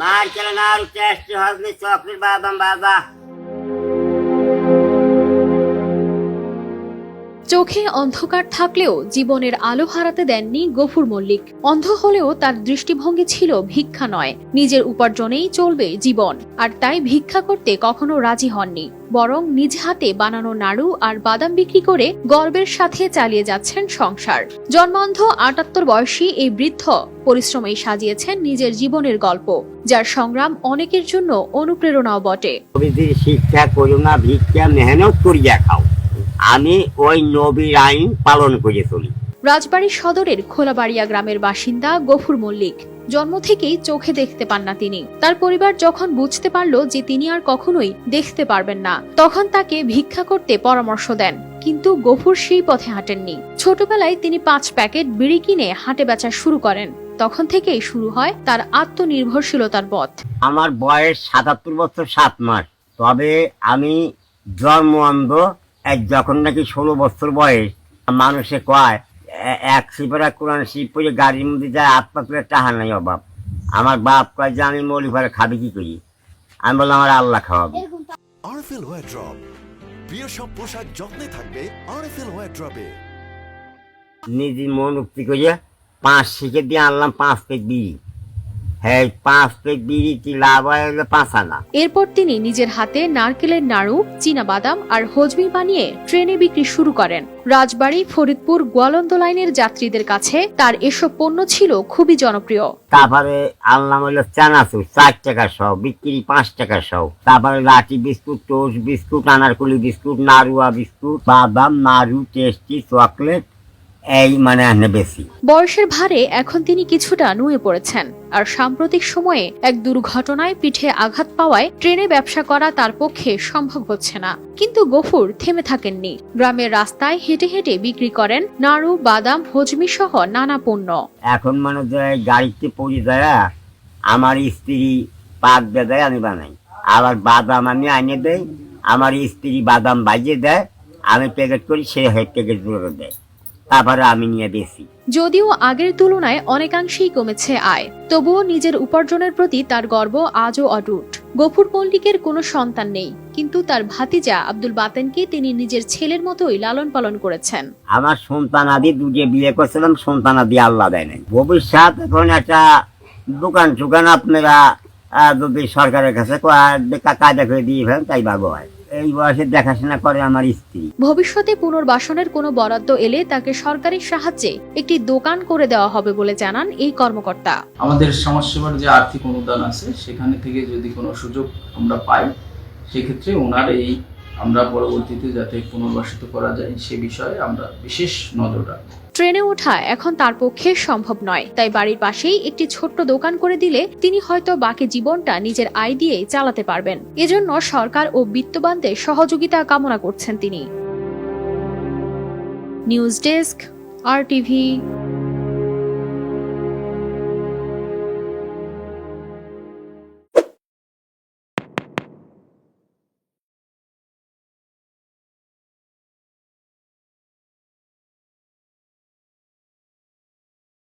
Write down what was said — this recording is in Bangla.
নারকেল নাড়ু টেস্টি হজমি চকলেট বাদাম বাজা। চোখে অন্ধকার থাকলেও জীবনের আলো হারাতে দেননি গফুর মল্লিক। অন্ধ হলেও তার দৃষ্টিভঙ্গি ছিল ভিক্ষা নয়। নিজের উপার্জনেই চলবে জীবন। আর তাই ভিক্ষা করতে কখনো রাজি হননি। বরং নিজ হাতে বানানো নাড়ু আর বাদাম বিক্রি করে গর্বের সাথে চালিয়ে যাচ্ছেন সংসার। জন্মান্ধ আটাত্তর বয়সী এই বৃদ্ধ পরিশ্রমেই সাজিয়েছেন নিজের জীবনের গল্প, যার সংগ্রাম অনেকের জন্য অনুপ্রেরণাও বটে। শিক্ষা করো ভিক্ষা মেহনত করিয়া খাও। আমি ওই নবীর আইন পালন করে চলি। রাজবাড়ী সদরের খোলাবাড়িয়া গ্রামের বাসিন্দা গফুর মল্লিক। জন্ম থেকেই চোখে দেখতে পান না তিনি। তার পরিবার যখন বুঝতে পারল যে তিনি আর কখনোই দেখতে পারবেন না তখন তাকে ভিক্ষা করতে পরামর্শ দেন। কিন্তু গফুর সেই পথে হাঁটেননি। ছোটবেলায় তিনি পাঁচ প্যাকেট বিড়ি কিনে হাঁটে বেচা শুরু করেন। তখন থেকেই শুরু হয় তার আত্মনির্ভরশীলতার পথ। আমার বয়স সাতাত্তর বছর সাত মাস। তবে আমি জন্ম অন্ধ যখন নাকি ষোলো বছর বয়স মানুষে কয় এক সিপারা কোরআন শিব পরে গাড়ির মধ্যে যায় আত্মা করে টাহা নাই অভাব। আমার বাপ কয় যে আমি মলি ঘরে খাবি কি করি? আমি বললাম আমার আল্লাহ খাওয়াবি। আরএফএল ওয়ার ড্রপ প্রিয় সব পোশাক যত্নে থাকবে আরএফএল ওয়ার ড্রপে নিজের মন উক্তি করে পাঁচ শিখে দিয়ে আনলাম পাঁচ পেট বিড়ি হ্যাঁ পাঁচ পেট বিড়ি কি লাভ হয় হলো পাঁচ আনা এরপর তিনি নিজের হাতে নারকেলের নাড়ু বাদাম আর হজমি বানিয়ে ট্রেনে বিক্রি শুরু করেন। রাজবাড়ী ফরিদপুর গোয়ালন্দ লাইনের যাত্রীদের কাছে তার এসব পণ্য ছিল খুবই জনপ্রিয়। তারপরে আনলাম হলো চানাচুর চার টাকা সহ বিক্রি পাঁচ টাকা সহ। তারপরে লাঠি বিস্কুট টোস্ট বিস্কুট আনারকুলি বিস্কুট নারুয়া বিস্কুট বাদাম নাড়ু টেস্টি চকলেট এই মানে এনে বেশি। বয়সের ভারে এখন তিনি কিছুটা নুয়ে পড়েছেন আর সাম্প্রতিক সময়ে এক দুর্ঘটনায় পিঠে আঘাত পাওয়ায় ট্রেনে ব্যবসা করা তার পক্ষে সম্ভব হচ্ছে না। কিন্তু গফুর থেমে থাকেননি। গ্রামের রাস্তায় হেঁটে হেঁটে বিক্রি করেন নাড়ু বাদাম হজমি সহ নানা পণ্য। এখন মানে যায় গাড়িতে পড়ে যায় আমার স্ত্রী পাক দেয় আমি বানাই। আবার বাদাম আমি আনিয়ে দেয় আমার স্ত্রী বাদাম বাজিয়ে দেয় আমি প্যাকেট করি সে হয় প্যাকেট দেয়। তারপরে আমি নিয়ে বেশি। যদিও আগের তুলনায় অনেকাংশেই কমেছে আয় তবুও নিজের উপার্জনের প্রতি তার গর্ব আজও অটুট। গফুর মল্লিকের কোনো সন্তান নেই কিন্তু তার ভাতিজা আব্দুল বাতেনকে তিনি নিজের ছেলের মতোই লালন পালন করেছেন। আমার সন্তান আদি দুটিয়ে বিয়ে করছিলাম সন্তান আদি আল্লাহ দেয় নাই। ভবিষ্যৎ এখন একটা দোকান টোকান আপনারা যদি সরকারের কাছে কায়দা করে দিয়ে ফেলেন তাই ভালো হয়। এই বয়সে দেখাশোনা করে আমার স্ত্রী। ভবিষ্যতে পুনর্বাসনের কোনো বরাদ্দ এলে তাকে সরকারি সাহায্যে একটি দোকান করে দেওয়া হবে বলে জানান এই কর্মকর্তা। আমাদের সমাজসেবার যে আর্থিক অনুদান আছে সেখানে থেকে যদি কোনো সুযোগ আমরা পাই সেক্ষেত্রে ওনার এই আমরা পরবর্তীতে যাতে পুনর্বাসিত করা যায় সে বিষয়ে আমরা বিশেষ নজর রাখব ট্রেনে ওঠা এখন তার পক্ষে সম্ভব নয়। তাই বাড়ির পাশেই একটি ছোট্ট দোকান করে দিলে তিনি হয়তো বাকি জীবনটা নিজের আয় দিয়েই চালাতে পারবেন। এজন্য সরকার ও বিত্তবানদের সহযোগিতা কামনা করছেন তিনি। News desk, R TV.